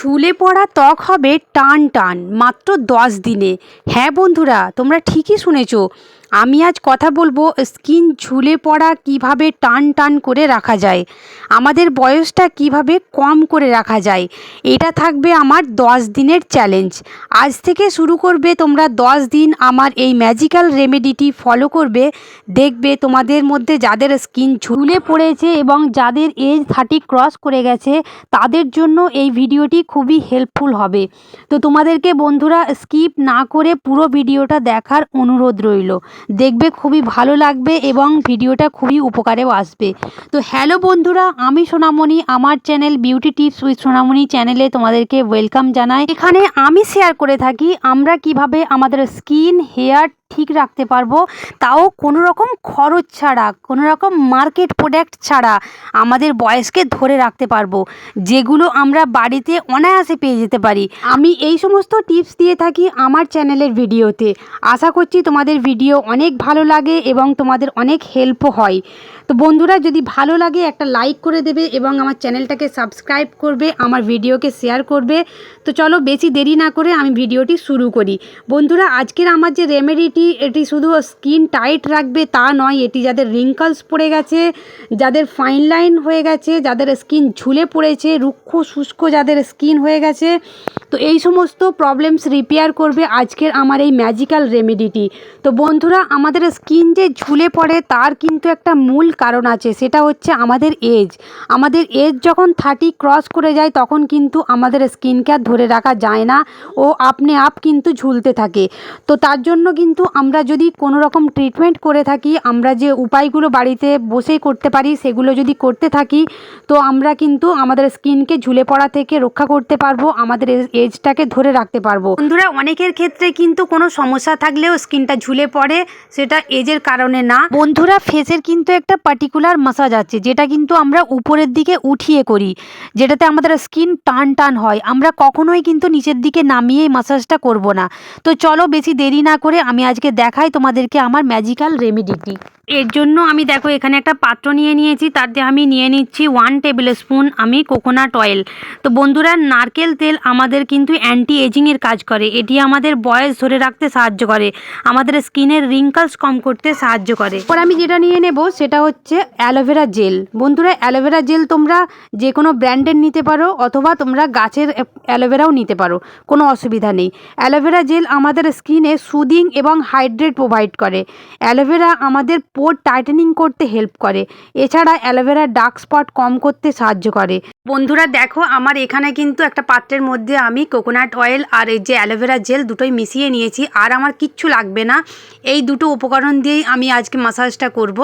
ঝুলে পড়া ত্বক হবে টান টান মাত্র দশ দিনে। হ্যাঁ বন্ধুরা তোমরা ঠিকই শুনেছ। আমি আজ কথা বলব স্কিন ঝুলে পড়া কীভাবে টান টান করে রাখা যায়, আমাদের বয়সটা কীভাবে কম করে রাখা যায়, এটা থাকবে আমার দশ দিনের চ্যালেঞ্জ আজ থেকে শুরু করবে তোমরা দশ দিন, আমার এই ম্যাজিক্যাল রেমেডিটি ফলো করবে, দেখবে তোমাদের মধ্যে যাদের স্কিন ঝুলে পড়েছে এবং যাদের এজ থার্টি ক্রস করে গেছে, তাদের জন্য এই ভিডিওটি খুবই হেল্পফুল হবে। তো তোমাদেরকে বন্ধুরা স্কিপ না করে পুরো ভিডিওটা দেখার অনুরোধ রইল। দেখবে খুবই ভালো লাগবে এবং ভিডিওটা খুবই উপকারেও আসবে। তো হ্যালো বন্ধুরা, আমি সোনামণি, আমার channel beauty tips with Sonamoni চ্যানেলে তোমাদেরকে ওয়েলকাম জানাই। এখানে আমি শেয়ার করে থাকি আমরা কীভাবে আমাদের স্কিন হেয়ার ঠিক রাখতে পারব। তাও কোনো রকম খরচ ছাড়া কোনো রকম মার্কেট প্রোডাক্ট ছাড়া আমাদের বয়সকে ধরে রাখতে পারব। যেগুলো আমরা বাড়িতে অনায়াসে পেয়ে যেতে পারি। আমি এই সমস্ত টিপস দিয়ে থাকি আমার চ্যানেলের ভিডিওতে আশা করছি তোমাদের ভিডিও অনেক ভালো লাগে এবং তোমাদের অনেক হেল্পও হয়। তো বন্ধুরা, যদি ভালো লাগে একটা লাইক করে দেবে এবং আমার চ্যানেলটাকে সাবস্ক্রাইব করবে, আমার ভিডিওকে শেয়ার করবে। তো চলো বেশি দেরি না করে আমি ভিডিওটি শুরু করি। বন্ধুরা, আজকের আমার যে রেমেডিটি এটি শুধু স্কিন টাইট রাখবে তা নয়, এটি যাদের রিঙ্কলস পড়ে গেছে, যাদের ফাইন লাইন হয়ে গেছে, যাদের স্কিন ঝুলে পড়েছে, রুক্ষ শুষ্ক যাদের স্কিন হয়ে গেছে তো এই সমস্ত প্রবলেমস রিপেয়ার করবে আজকের আমার এই ম্যাজিক্যাল রেমেডিটি তো বন্ধুরা, আমাদের স্কিন যে ঝুলে পড়ে তার কিন্তু একটা মূল কারণ আছে, সেটা হচ্ছে আমাদের এজ আমাদের এজ যখন থার্টি ক্রস করে যায়, তখন কিন্তু আমাদের স্কিনকে আর ধরে রাখা যায় না, ও আপনি আপ কিন্তু ঝুলতে থাকে। তো তার জন্য কিন্তু আমরা যদি কোনো রকম ট্রিটমেন্ট করে থাকি, আমরা যে উপায়গুলো বাড়িতে বসেই করতে পারি, সেগুলো যদি করতে থাকি, তো আমরা কিন্তু আমাদের স্কিনকে ঝুলে পড়া থেকে রক্ষা করতে পারব, আমাদের এজটাকে ধরে রাখতে পারব। বন্ধুরা, অনেকের ক্ষেত্রে কিন্তু কোনো সমস্যা থাকলেও স্কিনটা ঝুলে পড়ে, সেটা এজের কারণে না। বন্ধুরা ফেসের কিন্তু একটা পার্টিকুলার মাসাজ আছে, যেটা কিন্তু আমরা উপরের দিকে উঠিয়ে করি, যেটাতে আমাদের স্কিন টান টান হয়। আমরা কখনোই কিন্তু নিচের দিকে নামিয়ে মাসাজটা করব না। তো চলো, বেশি দেরি না করে আমি আজকে দেখাই তোমাদেরকে আমার ম্যাজিক্যাল রেমেডিটি এর জন্য আমি দেখো, এখানে একটা পাত্র নিয়ে নিয়েছি তাতে আমি নিয়ে নিচ্ছি ওয়ান টেবিল স্পুন আমি কোকোনাট অয়েল তো বন্ধুরা, নারকেল তেল আমাদের কিন্তু অ্যান্টি এজিংয়ের কাজ করে। এটি আমাদের বয়স ধরে রাখতে সাহায্য করে। আমাদের স্কিনের রিঙ্কলস কম করতে সাহায্য করে। এরপর আমি যেটা নিয়ে নেব, সেটা হচ্ছে অ্যালোভেরা জেল। বন্ধুরা, অ্যালোভেরা জেল তোমরা যে কোনো ব্র্যান্ডের নিতে পারো অথবা তোমরা গাছের অ্যালোভেরাও নিতে পারো। কোনো অসুবিধা নেই। অ্যালোভেরা জেল আমাদের স্কিনে সুদিং এবং হাইড্রেট প্রোভাইড করে। অ্যালোভেরা আমাদের পোর টাইটেনিং করতে হেল্প করে। এছাড়া অ্যালোভেরা ডার্ক স্পট কম করতে সাহায্য করে। বন্ধুরা দেখো, আমার এখানে কিন্তু একটা পাত্রের মধ্যে আমি কোকোনাট অয়েল আর এই যে অ্যালোভেরা জেল দুটোই মিশিয়ে নিয়েছি, আর আমার কিচ্ছু লাগবে না। এই দুটো উপকরণ দিয়েই আমি আজকে মাসাজটা করব।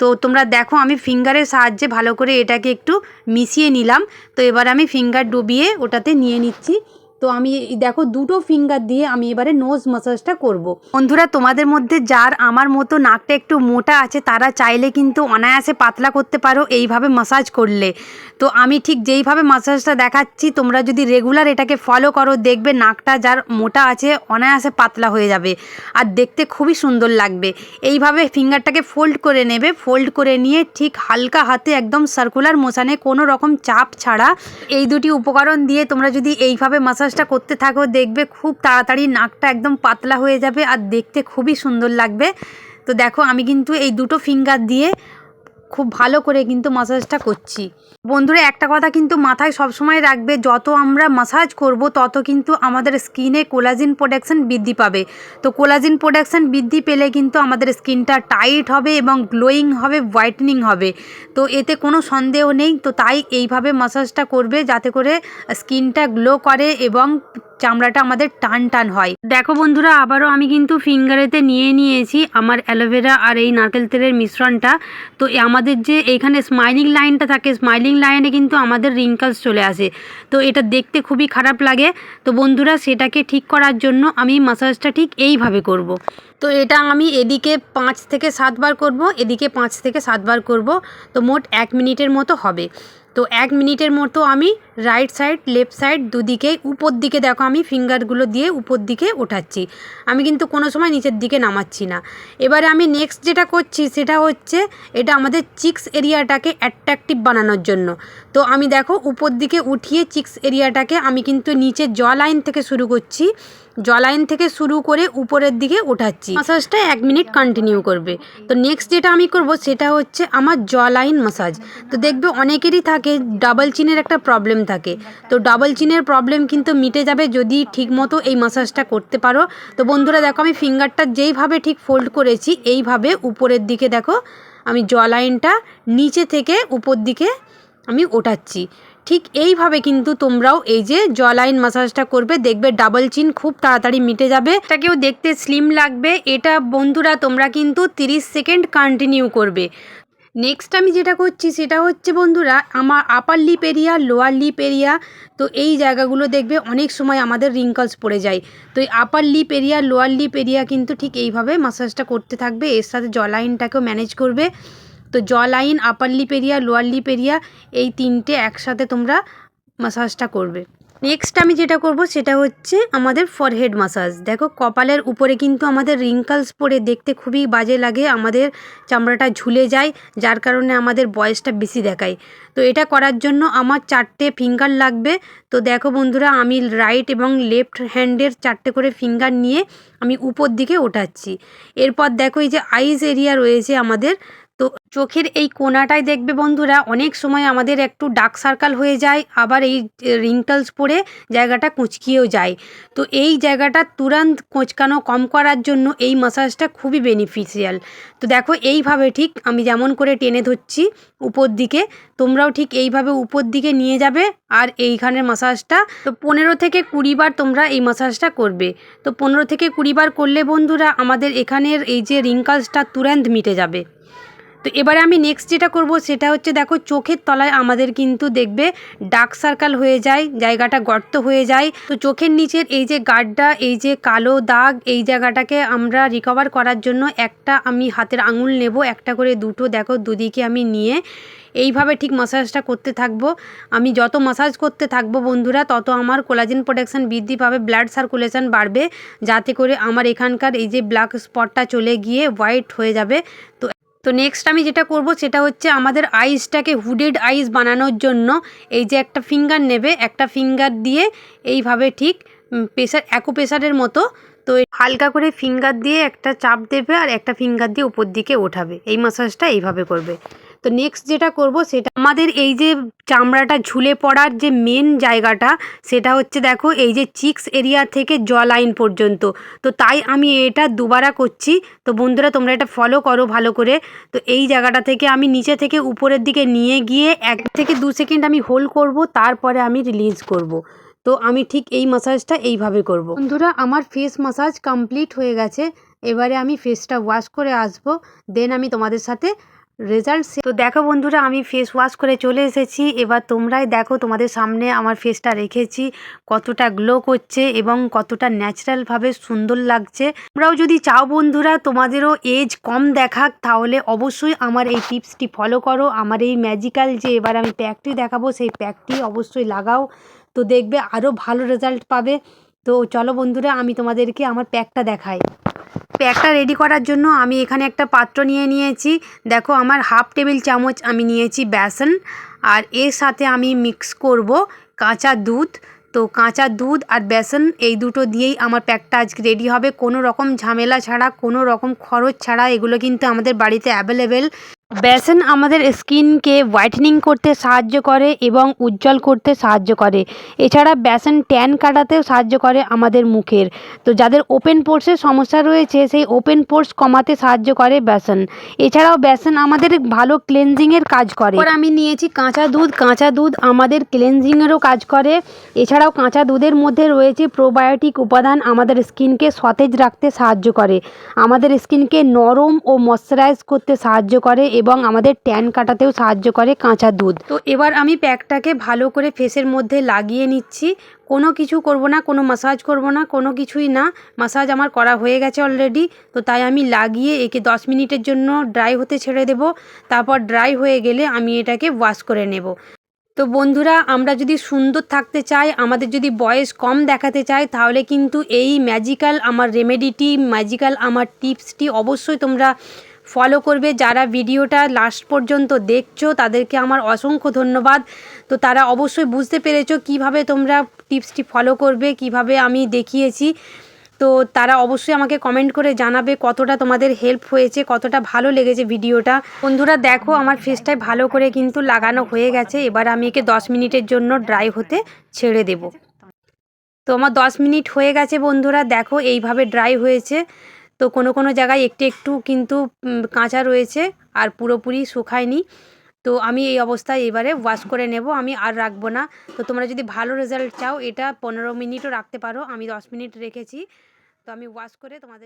তো তোমরা দেখো, আমি ফিঙ্গারের সাহায্যে ভালো করে এটাকে একটু মিশিয়ে নিলাম। তো এবার আমি ফিঙ্গার ডুবিয়ে ওটাতে নিয়ে নিচ্ছি। তো আমি দেখো দুটো ফিঙ্গার দিয়ে আমি এবারে নোজ মাসাজটা করব। বন্ধুরা, তোমাদের মধ্যে যার আমার মতো নাকটা একটু মোটা আছে, তারা চাইলে কিন্তু অনায়াসে পাতলা করতে পারো এইভাবে মাসাজ করলে। তো আমি ঠিক যেইভাবে মাসাজটা দেখাচ্ছি, তোমরা যদি রেগুলার এটাকে ফলো করো, দেখবে নাকটা যার মোটা আছে, অনায়াসে পাতলা হয়ে যাবে। আর দেখতে খুবই সুন্দর লাগবে। এইভাবে ফিঙ্গারটাকে ফোল্ড করে নেবে ফোল্ড করে নিয়ে ঠিক হালকা হাতে একদম সার্কুলার মোশানে কোনো রকম চাপ ছাড়া এই দুটি উপকরণ দিয়ে তোমরা যদি এইভাবে মাসাজটা করতে থাকো, দেখবে খুব তাড়াতাড়ি নাকটা একদম পাতলা হয়ে যাবে আর দেখতে খুবই সুন্দর লাগবে। তো দেখো, আমি কিন্তু এই দুটো ফিঙ্গার দিয়ে খুব ভালো করে কিন্তু মাসাজটা করছি। বন্ধুরা, একটা কথা কিন্তু মাথায় সবসময় রাখবে, যত আমরা মাসাজ করব, তত কিন্তু আমাদের স্কিনে কোলাজিন প্রোডাকশান বৃদ্ধি পাবে। তো কোলাজিন প্রোডাকশান বৃদ্ধি পেলে কিন্তু আমাদের স্কিনটা টাইট হবে এবং গ্লোয়িং হবে হোয়াইটনিং হবে। তো এতে কোনো সন্দেহ নেই, তো তাই এইভাবে মাসাজটা করবে, যাতে করে স্কিনটা গ্লো করে এবং চামড়াটা আমাদের টান টান হয়। দেখো বন্ধুরা, আবারও আমি কিন্তু ফিঙ্গারেতে নিয়ে নিয়েছি আমার অ্যালোভেরা আর এই নারকেল তেলের মিশ্রণটা। তো আমাদের যে এইখানে স্মাইলিং লাইনটা থাকে স্মাইলিং লাইনে কিন্তু আমাদের রিঙ্কলস চলে আসে। তো এটা দেখতে খুবই খারাপ লাগে। তো বন্ধুরা, সেটাকে ঠিক করার জন্য আমি মাসাজটা ঠিক এইভাবে করব। তো এটা আমি এদিকে পাঁচ থেকে সাতবার করব, এদিকে পাঁচ থেকে সাতবার করব। তো মোট এক মিনিটের মতো হবে। তো এক মিনিটের মতো আমি রাইট সাইড লেফট সাইড দুদিকেই উপর দিকে দেখো আমি ফিঙ্গারগুলো দিয়ে উপর দিকে ওঠাচ্ছি। আমি কিন্তু কোনো সময় নিচের দিকে নামাচ্ছি না। এবারে আমি নেক্সট যেটা করছি সেটা হচ্ছে এটা আমাদের চিক্স এরিয়াটাকে অ্যাট্রাকটিভ বানানোর জন্য। তো আমি দেখো উপর দিকে উঠিয়ে চিক্স এরিয়াটাকে আমি কিন্তু নিচে জ লাইন থেকে শুরু করছি। জ লাইন থেকে শুরু করে উপরের দিকে ওঠাচ্ছি। মাসাজটা এক মিনিট কন্টিনিউ করবে। তো নেক্সট যেটা আমি করব সেটা হচ্ছে আমার জ লাইন মাসাজ তো দেখবে অনেকেরই থাকে ডাবল চিনের একটা প্রবলেম থাকে। তো ডাবল চিনের প্রবলেম কিন্তু মিটে যাবে যদি ঠিকমতো এই মাসাজটা করতে পারো। তো বন্ধুরা দেখো আমি ফিঙ্গারটা যেইভাবে ঠিক ফোল্ড করেছি এইভাবে উপরের দিকে দেখো আমি জ লাইনটা নিচে থেকে উপর দিকে আমি ওঠাচ্ছি। ঠিক এইভাবে কিন্তু তোমরাও এই যে জলাইন মাসাজটা করবে, দেখবে ডাবল চিন খুব তাড়াতাড়ি মিটে যাবে। এটাকেও দেখতে স্লিম লাগবে। এটা বন্ধুরা তোমরা কিন্তু 30 সেকেন্ড কন্টিনিউ করবে। নেক্সট আমি যেটা করছি সেটা হচ্ছে বন্ধুরা, আমার upper lip area lower lip area তো এই জায়গাগুলো দেখবে অনেক সময় আমাদের রিঙ্কলস পড়ে যায়। তো এই upper lip area lower lip area কিন্তু ঠিক এইভাবে মাসাজটা করতে থাকবে। এর সাথে জলাইনটাকেও ম্যানেজ করবে। তো jaw line upper lip area lower lip area এই তিনটে একসাথে তোমরা মাসাজটা করবে। নেক্সট আমি যেটা করব সেটা হচ্ছে আমাদের ফরহেড মাসাজ দেখো কপালের উপরে কিন্তু আমাদের রিঙ্কলস পরে দেখতে খুবই বাজে লাগে, আমাদের চামড়াটা ঝুলে যায়, যার কারণে আমাদের বয়সটা বেশি দেখায়। তো এটা করার জন্য আমার চারটে ফিঙ্গার লাগবে। তো দেখো বন্ধুরা, আমি রাইট এবং লেফট হ্যান্ডের চারটে করে ফিঙ্গার নিয়ে আমি উপর দিকে ওঠাচ্ছি। এরপর দেখো এই যে আইস এরিয়া রয়েছে আমাদের চোখের এই কোনাটায় দেখবে বন্ধুরা, অনেক সময় আমাদের একটু ডার্ক সার্কাল হয়ে যায়, আবার এই রিঙ্কলস পড়ে জায়গাটা কুঁচকিয়েও যায়। তো এই জায়গাটা তুরান্ত কোঁচকানো কম করার জন্য এই মাসাজটা খুবই বেনিফিশিয়াল তো দেখো এইভাবে ঠিক আমি যেমন করে টেনে ধরছি উপর দিকে, তোমরাও ঠিক এইভাবে উপর দিকে নিয়ে যাবে আর এইখানের মাসাজটা তো পনেরো থেকে কুড়ি বার তোমরা এই মাসাজটা করবে। তো পনেরো থেকে কুড়ি বার করলে বন্ধুরা আমাদের এখানের এই যে রিঙ্কলসটা তুরান্ত মিটে যাবে। তো এবারে আমি নেক্সট যেটা করব সেটা হচ্ছে দেখো চোখের তলায় আমাদের কিন্তু দেখবে ডার্ক সার্কাল হয়ে যায়, জায়গাটা গর্ত হয়ে যায়। তো চোখের নিচের এই যে গাড্ডা এই যে কালো দাগ, এই জায়গাটাকে আমরা রিকভার করার জন্য একটা আমি হাতের আঙুল নেব, একটা করে দুটো দেখো দুদিকে আমি নিয়ে এইভাবে ঠিক মাসাজটা করতে থাকব। আমি যত মাসাজ করতে থাকব বন্ধুরা, তত আমার কোলাজেন প্রোডাকশান বৃদ্ধি পাবে ব্লাড সার্কুলেশন বাড়বে, যাতে করে আমার এখানকার এই যে ব্ল্যাক স্পটটা চলে গিয়ে হোয়াইট হয়ে যাবে। তো তো নেক্সট আমি যেটা করব সেটা হচ্ছে আমাদের আইসটাকে হুডেড আইস বানানোর জন্য এই যে একটা ফিঙ্গার নেবে, একটা ফিঙ্গার দিয়ে এইভাবে ঠিক প্রেশার অ্যাকো প্রেশারের মতো, তো হালকা করে ফিঙ্গার দিয়ে একটা চাপ দেবে আর একটা ফিঙ্গার দিয়ে উপর দিকে ওঠাবে। এই মাসাজটা এইভাবে করবে। তো নেক্সট যেটা করব সেটা আমাদের এই যে চামড়াটা ঝুলে পড়ার যে মেন জায়গাটা, সেটা হচ্ছে দেখো এই যে চিক্স এরিয়া থেকে জ লাইন পর্যন্ত। তো তাই আমি এটা দুবারা করছি। তো বন্ধুরা, তোমরা এটা ফলো করো ভালো করে। তো এই জায়গাটা থেকে আমি নিচে থেকে উপরের দিকে নিয়ে গিয়ে এক থেকে দু সেকেন্ড আমি হোল্ড করব, তারপরে আমি রিলিজ করব। তো আমি ঠিক এই মাসাজটা এইভাবে করব। বন্ধুরা, আমার ফেস মাসাজ কমপ্লিট হয়ে গেছে। এবারে আমি ফেসটা ওয়াশ করে আসব। দেন আমি তোমাদের সাথে রেজাল্ট তো দেখো বন্ধুরা, আমি ফেস ওয়াশ করে চলে এসেছি। এবার তোমরাই দেখো, তোমাদের সামনে আমার ফেসটা রেখেছি। কতটা গ্লো করছে এবং কতটা ন্যাচারালভাবে সুন্দর লাগছে। তোমরাও যদি চাও বন্ধুরা, তোমাদেরও এজ কম দেখাক, তাহলে অবশ্যই আমার এই টিপসটি ফলো করো। আমার এই ম্যাজিক্যাল যে এবার আমি প্যাকটি দেখাবো, সেই প্যাকটি অবশ্যই লাগাও। তো দেখবে আরও ভালো রেজাল্ট পাবে। তো চলো বন্ধুরা, আমি তোমাদেরকে আমার প্যাকটা দেখাই। প্যাকটা রেডি করার জন্য আমি এখানে একটা পাত্র নিয়ে নিয়েছি। দেখো, আমার হাফ টেবিল চামচ আমি নিয়েছি বেসন। আর এর সাথে আমি মিক্স করব কাঁচা দুধ। তো কাঁচা দুধ আর বেসন এই দুটো দিয়েই আমার প্যাকটা আজকে রেডি হবে। কোনো রকম ঝামেলা ছাড়া, কোনো রকম খরচ ছাড়া এগুলো কিন্তু আমাদের বাড়িতে অ্যাভেলেবেল বেসন আমাদের স্কিনকে হোয়াইটেনিং করতে সাহায্য করে এবং উজ্জ্বল করতে সাহায্য করে। এছাড়া বেসন ট্যান কাটাতেও সাহায্য করে আমাদের মুখের। তো যাদের ওপেন পোর্সের সমস্যা রয়েছে, সেই ওপেন পোর্স কমাতে সাহায্য করে বেসন এছাড়াও বেসন আমাদের ভালো ক্লেনজিংয়ের কাজ করে। এবার আমি নিয়েছি কাঁচা দুধ। কাঁচা দুধ আমাদের ক্লেনজিংয়েরও কাজ করে। এছাড়াও কাঁচা দুধের মধ্যে রয়েছে প্রোবায়োটিক উপাদান আমাদের স্কিনকে সতেজ রাখতে সাহায্য করে। আমাদের স্কিনকে নরম ও ময়শ্চারাইজ করতে সাহায্য করে এবং আমাদের ট্যান কাটাতেও সাহায্য করে কাঁচা দুধ। তো এবার আমি প্যাকটাকে ভালো করে ফেসের মধ্যে লাগিয়ে নিচ্ছি। কোনো কিছু করব না, কোনো মাসাজ করব না, কোনো কিছুই না। মাসাজ আমার করা হয়ে গেছে অলরেডি তো তাই আমি লাগিয়ে একে দশ মিনিটের জন্য ড্রাই হতে ছেড়ে দেব। তারপর ড্রাই হয়ে গেলে আমি এটাকে ওয়াশ করে নেব। তো বন্ধুরা, আমরা যদি সুন্দর থাকতে চাই, আমাদের যদি বয়স কম দেখাতে চাই, তাহলে কিন্তু এই ম্যাজিক্যাল আমার রেমেডিটি ম্যাজিক্যাল আমার টিপসটি অবশ্যই তোমরা ফলো করবে। যারা ভিডিওটা লাস্ট পর্যন্ত দেখছ, তাদেরকে আমার অসংখ্য ধন্যবাদ। তো তারা অবশ্যই বুঝতে পেরেছ কীভাবে তোমরা টিপসটি ফলো করবে, কীভাবে আমি দেখিয়েছি। তো তারা অবশ্যই আমাকে কমেন্ট করে জানাবে কতটা তোমাদের হেল্প হয়েছে, কতটা ভালো লেগেছে ভিডিওটা। বন্ধুরা, দেখো আমার ফেসটায় ভালো করে কিন্তু লাগানো হয়ে গেছে। এবার আমি একে দশ মিনিটের জন্য ড্রাই হতে ছেড়ে দেব। তো আমার দশ মিনিট হয়ে গেছে বন্ধুরা, দেখো এইভাবে ড্রাই হয়েছে। তো কোনো কোনো জায়গায় একটু একটু কিন্তু কাঁচা রয়েছে আর পুরোপুরি শুকায়নি। তো আমি এই অবস্থায় এবারে ওয়াশ করে নেব, আমি আর রাখব না। তো তোমরা যদি ভালো রেজাল্ট চাও, এটা পনেরো মিনিটও রাখতে পারো, আমি দশ মিনিট রেখেছি। তো আমি ওয়াশ করে তোমাদের